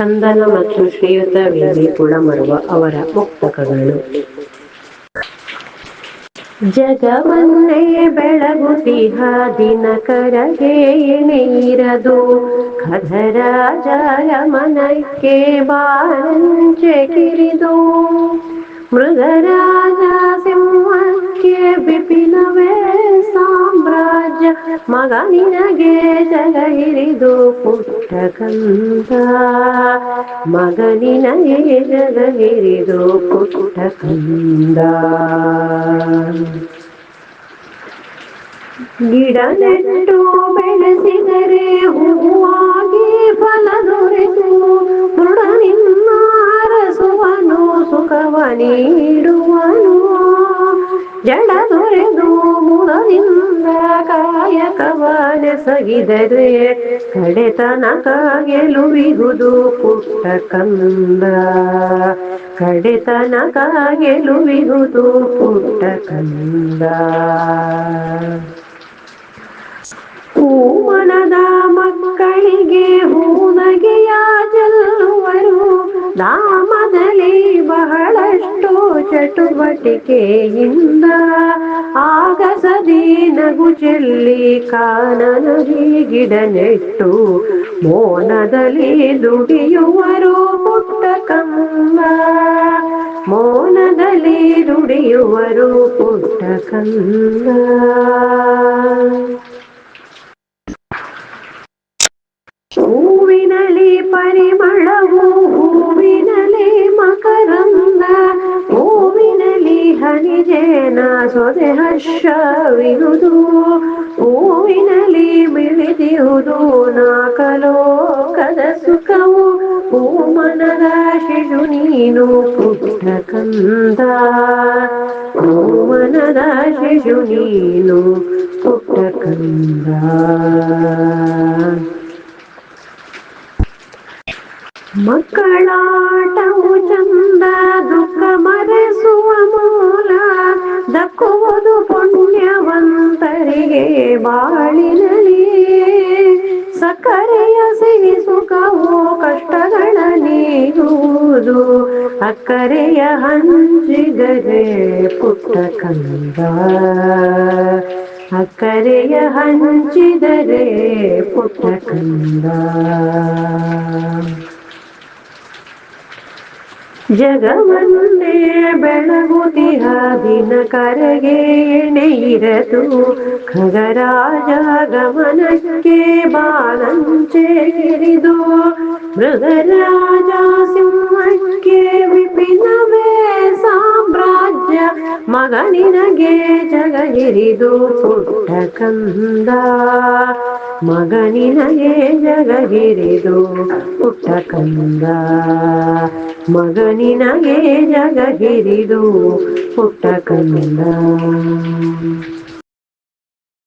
ಕಂದನ ಮತ್ತು ಶ್ರೀಯುತ ವಿವಿ ಕುಳಮರುವ ಅವರ ಮುಕ್ತಕಗಳು. ಜಗವನ್ನೇ ಬೆಳಗುತಿಹ ದಿನಕರಗೆ ಎಣೆಯಿರದು ಖದರ ಜಲ ಮನಕ್ಕೆ ಬಾರಂಚೆ ಕಿರಿದು. ಮೃಗರಾಜ ಸಿಂಹಕ್ಕೆ ಬಿಪಿನವೇ ಸಾಮ್ರಾಜ್ಯ ಮಗ ನಿನಗೆ ಜಗ ಹಿರಿದು ಪುಟ್ಟ ಕಂದ. ಮಗ ನಿನಗೆ ಜಗ ಹಿರಿದು ಪುಟ್ಟ ಕಂದ. ಗಿಡ ನೆಟ್ಟು ಬೆಳೆಸಿದರೆ ಹೂವಾಗಿ ಫಲ ದೊರೆತು. ದೃಢ ನಿನ್ನ ಅರಸುವನು ಸುಖವ ನೀಡುವನು. ಜಡ ದೊರೆದು ಮುಳದಿಂದ ಕಾಯಕವನೆಸಗಿದರೆ ಕಡೆತನಕ ಗೆಲುವಿಹುದು ಪುಟ್ಟ ಕಂದ. ಕಡೆತನಕ ಗೆಲುವಿಹುದು ಪುಟ್ಟ ಕಂದ. ಹೂವನದ ಮಕ್ಕಳಿಗೆ ಹೂನಗೆಯ ಚೆಲ್ಲುವರು. ಧಾಮದಲ್ಲಿ ಬಹಳಷ್ಟು ಚಟುವಟಿಕೆಯಿಂದ ಆಗಸದಿ ನಗು ಚೆಲ್ಲಿ ಕಾನನದಿ ಗಿಡ ನೆಟ್ಟು, ಮೋನದಲ್ಲಿ ದುಡಿಯುವರು ಪುಟ್ಟ ಕಂದ ಮೋನದಲ್ಲಿ ದುಡಿಯುವರು ಪುಟ್ಟ ಕಂದ ಹೂವಿನಲಿ ಪರಿಮಳವು ಸೊದೆ ಹರ್ಷವಿರುವುದು ಹೂವಿನಲಿ ಬಿಳಿದಿರುವುದು ನಾಕಲೋಕದ ಸುಖವು ಹೂಮನದ ಶಿಶು ನೀನು ಪುಟ್ಟ ಕಂದ ಹೂಮನದ ಶಿಶು ನೀನು ಪುಟ್ಟ ಕಂದ ಮಕ್ಕಳಾಟವು ಚಂದ ದುಃಖ ಮರೆಸುವ ಮೂಲ ಪುಣ್ಯವಂತರಿಗೆ ಬಾಳಿನಲ್ಲಿ ಸಕ್ಕರೆಯ ಸಿಹಿ ಸುಖವು ಕಷ್ಟಗಳ ನೀಗುವುದು ಅಕ್ಕರೆಯ ಹಂಚಿದರೆ ಪುಟ್ಟ ಕಂದ. ಅಕ್ಕರೆಯ ಹಂಚಿದರೆ ಪುಟ್ಟ ಕಂದ. ಜಗವನ್ನೇ ಬೆಳಗುತಿಹ ದಿನ ಕರೆಗೆ ಎಣೆಯಿರದು ಖಗರಾಜ ಗಮನಕ್ಕೆ ಬಾಲಂಚೆ ಗಿರಿದು ಮೃಗರಾಜ ಸಿಂಹಕ್ಕೆ ವಿಪಿನವೇ ಸಾಮ್ರಾಜ್ಯ ಮಗ ನಿನಗೆ ಜಗ ಹಿರಿದು ಪುಟ್ಟ ಕಂದ. ಮಗನಿನಗೆ ಜಗ ಹಿರಿದು ಪುಟ್ಟ ಕಂದ. ಮಗನಿನಗೆ ಜಗ ಹಿರಿದು ಪುಟ್ಟ ಕಂದ.